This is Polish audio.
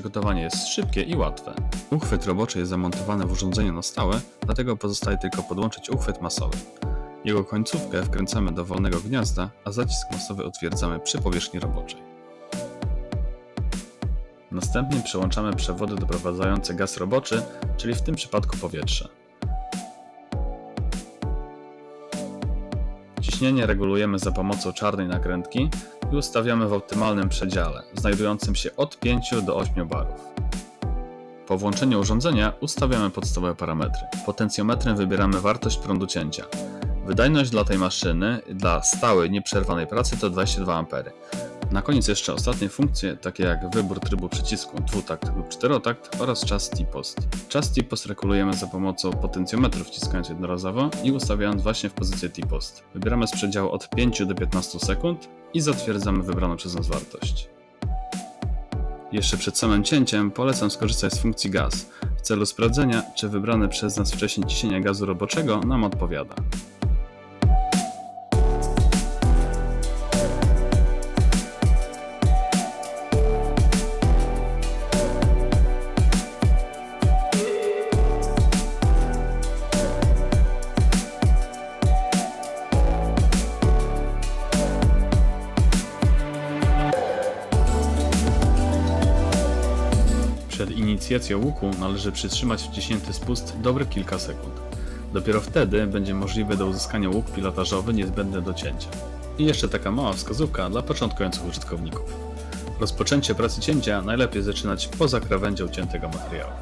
uchwytowanie jest szybkie i łatwe. Uchwyt roboczy jest zamontowany w urządzeniu na stałe, dlatego pozostaje tylko podłączyć uchwyt masowy. Jego końcówkę wkręcamy do wolnego gniazda, a zacisk masowy utwierdzamy przy powierzchni roboczej. Następnie przełączamy przewody doprowadzające gaz roboczy, czyli w tym przypadku powietrze. Ciśnienie regulujemy za pomocą czarnej nakrętki i ustawiamy w optymalnym przedziale, znajdującym się od 5 do 8 barów. Po włączeniu urządzenia ustawiamy podstawowe parametry. Potencjometrem wybieramy wartość prądu cięcia. Wydajność dla tej maszyny dla stałej, nieprzerwanej pracy to 22 A. Na koniec jeszcze ostatnie funkcje, takie jak wybór trybu przycisku dwutakt lub czterotakt oraz czas T-post. Czas T-post regulujemy za pomocą potencjometru wciskając jednorazowo i ustawiając właśnie w pozycję T-post. Wybieramy z przedziału od 5 do 15 sekund i zatwierdzamy wybraną przez nas wartość. Jeszcze przed samym cięciem polecam skorzystać z funkcji gaz w celu sprawdzenia, czy wybrane przez nas wcześniej ciśnienie gazu roboczego nam odpowiada. Przed inicjacją łuku należy przytrzymać wciśnięty spust dobre kilka sekund. Dopiero wtedy będzie możliwe do uzyskania łuk pilotażowy niezbędny do cięcia. I jeszcze taka mała wskazówka dla początkujących użytkowników. Rozpoczęcie pracy cięcia najlepiej zaczynać poza krawędzią ciętego materiału.